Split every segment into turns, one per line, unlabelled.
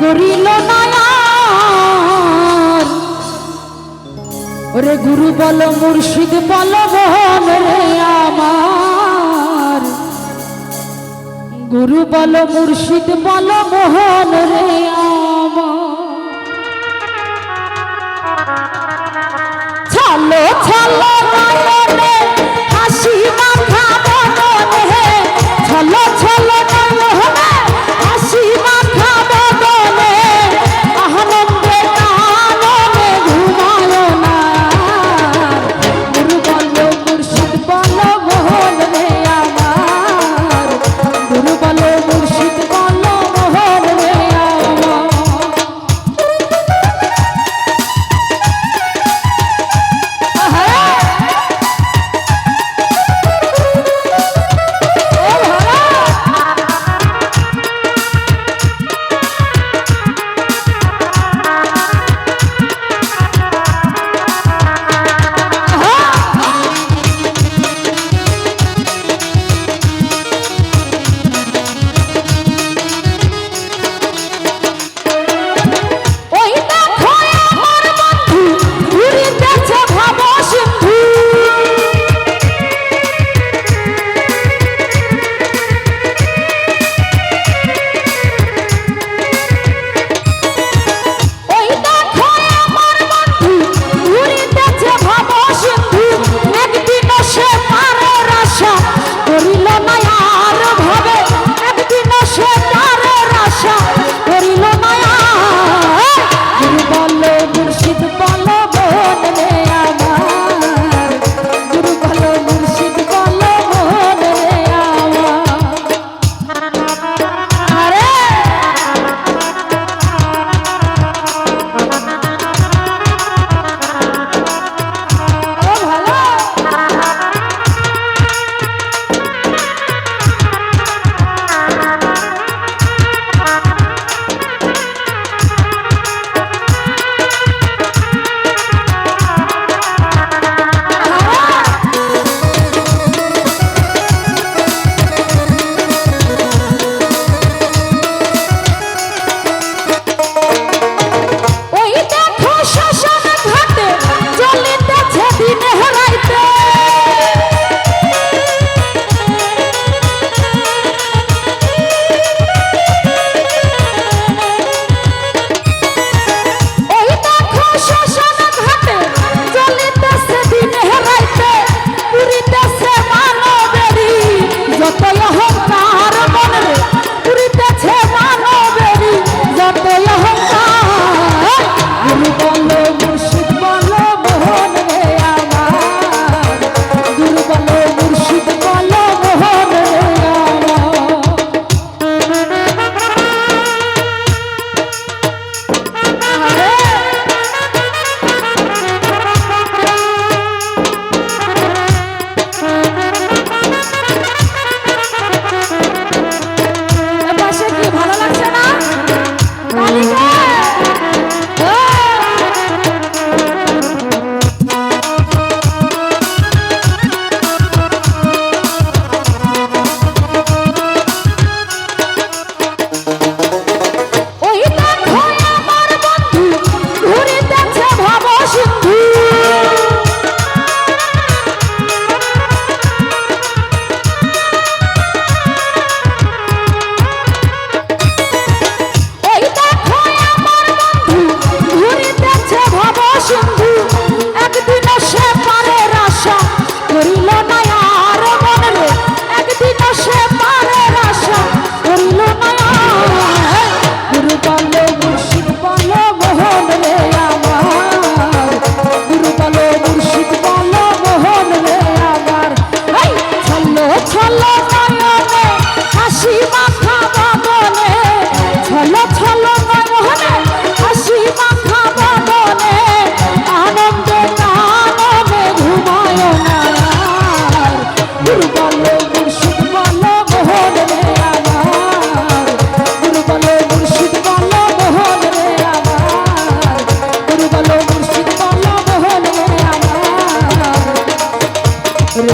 করিল নয়ার। ওরে গুরু বল, মুর্শিদ বল বহন রে আমার। গুরু বল, মুর্শিদ বল, মোহন রে আমার ছালো ছালো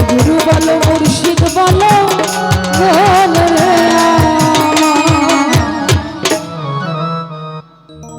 গুরু বলো।